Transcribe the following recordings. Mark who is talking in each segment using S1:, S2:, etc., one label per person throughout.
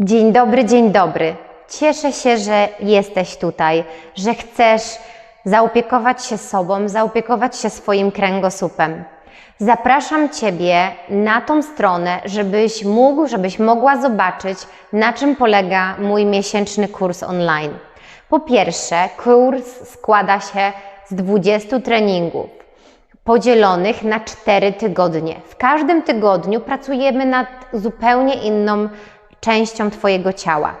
S1: Dzień dobry, dzień dobry. Cieszę się, że jesteś tutaj, że chcesz zaopiekować się sobą, zaopiekować się swoim kręgosłupem. Zapraszam Ciebie na tą stronę, żebyś mógł, żebyś mogła zobaczyć, na czym polega mój miesięczny kurs online. Po pierwsze, kurs składa się z 20 treningów podzielonych na 4 tygodnie. W każdym tygodniu pracujemy nad zupełnie inną częścią Twojego ciała.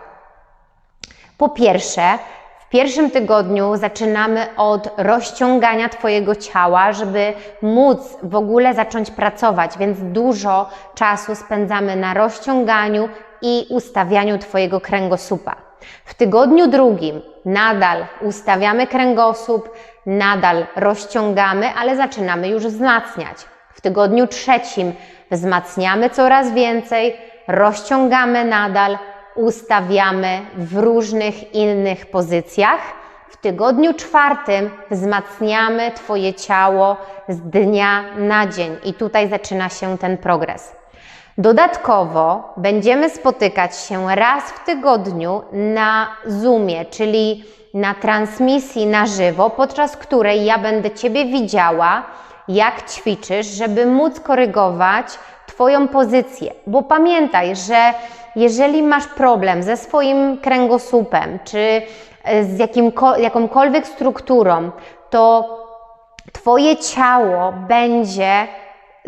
S1: Po pierwsze, w pierwszym tygodniu zaczynamy od rozciągania Twojego ciała, żeby móc w ogóle zacząć pracować, więc dużo czasu spędzamy na rozciąganiu i ustawianiu Twojego kręgosłupa. W tygodniu drugim nadal ustawiamy kręgosłup, nadal rozciągamy, ale zaczynamy już wzmacniać. W tygodniu trzecim wzmacniamy coraz więcej, rozciągamy nadal, ustawiamy w różnych innych pozycjach. W tygodniu czwartym wzmacniamy Twoje ciało z dnia na dzień i tutaj zaczyna się ten progres. Dodatkowo będziemy spotykać się raz w tygodniu na Zoomie, czyli na transmisji na żywo, podczas której ja będę Ciebie widziała, jak ćwiczysz, żeby móc korygować Twoją pozycję. Bo pamiętaj, że jeżeli masz problem ze swoim kręgosłupem, czy z jakimko, jakąkolwiek strukturą, to Twoje ciało będzie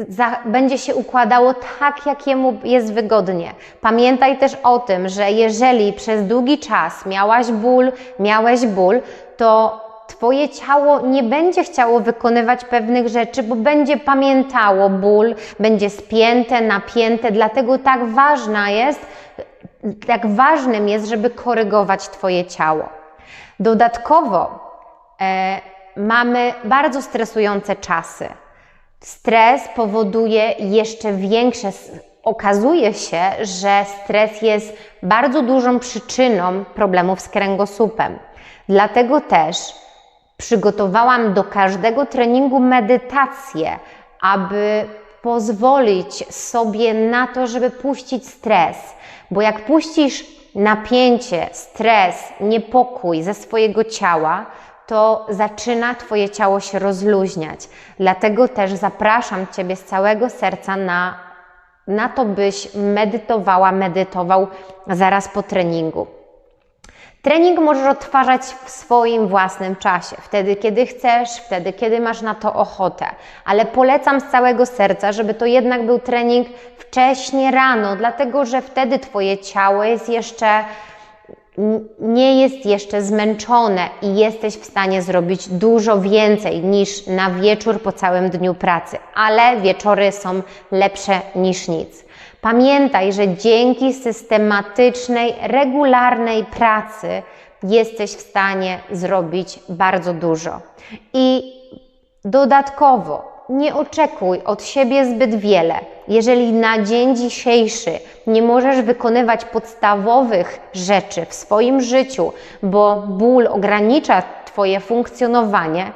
S1: za, będzie się układało tak, jak jemu jest wygodnie. Pamiętaj też o tym, że jeżeli przez długi czas miałaś ból, miałeś ból, to Twoje ciało nie będzie chciało wykonywać pewnych rzeczy, bo będzie pamiętało ból, będzie spięte, napięte, dlatego tak ważna jest, tak ważnym jest, żeby korygować Twoje ciało. Dodatkowo e, mamy bardzo stresujące czasy. Stres powoduje jeszcze większe. Okazuje się, że stres jest bardzo dużą przyczyną problemów z kręgosłupem. Dlatego też przygotowałam do każdego treningu medytację, aby pozwolić sobie na to, żeby puścić stres. Bo jak puścisz napięcie, stres, niepokój ze swojego ciała, to zaczyna Twoje ciało się rozluźniać. Dlatego też zapraszam Ciebie z całego serca na, na to, byś medytowała, medytował zaraz po treningu. Trening możesz odtwarzać w swoim własnym czasie, wtedy kiedy chcesz, wtedy kiedy masz na to ochotę, ale polecam z całego serca, żeby to jednak był trening wcześnie rano, dlatego że wtedy Twoje ciało jest jeszcze nie jest jeszcze zmęczone i jesteś w stanie zrobić dużo więcej niż na wieczór po całym dniu pracy, ale wieczory są lepsze niż nic. Pamiętaj, że dzięki systematycznej, regularnej pracy jesteś w stanie zrobić bardzo dużo. I dodatkowo nie oczekuj od siebie zbyt wiele. Jeżeli na dzień dzisiejszy nie możesz wykonywać podstawowych rzeczy w swoim życiu, bo ból ogranicza Twoje funkcjonowanie,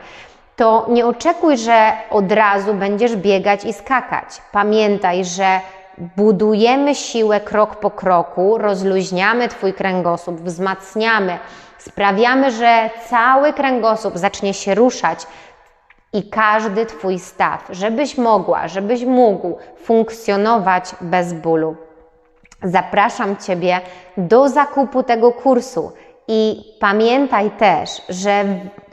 S1: to nie oczekuj, że od razu będziesz biegać i skakać. Pamiętaj, że budujemy siłę krok po kroku, rozluźniamy Twój kręgosłup, wzmacniamy, sprawiamy, że cały kręgosłup zacznie się ruszać i każdy Twój staw, żebyś mogła, żebyś mógł funkcjonować bez bólu. Zapraszam Ciebie do zakupu tego kursu i pamiętaj też, że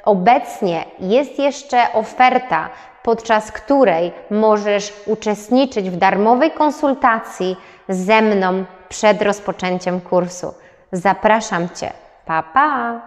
S1: obecnie jest jeszcze oferta, podczas której możesz uczestniczyć w darmowej konsultacji ze mną przed rozpoczęciem kursu. Zapraszam Cię. Pa, pa!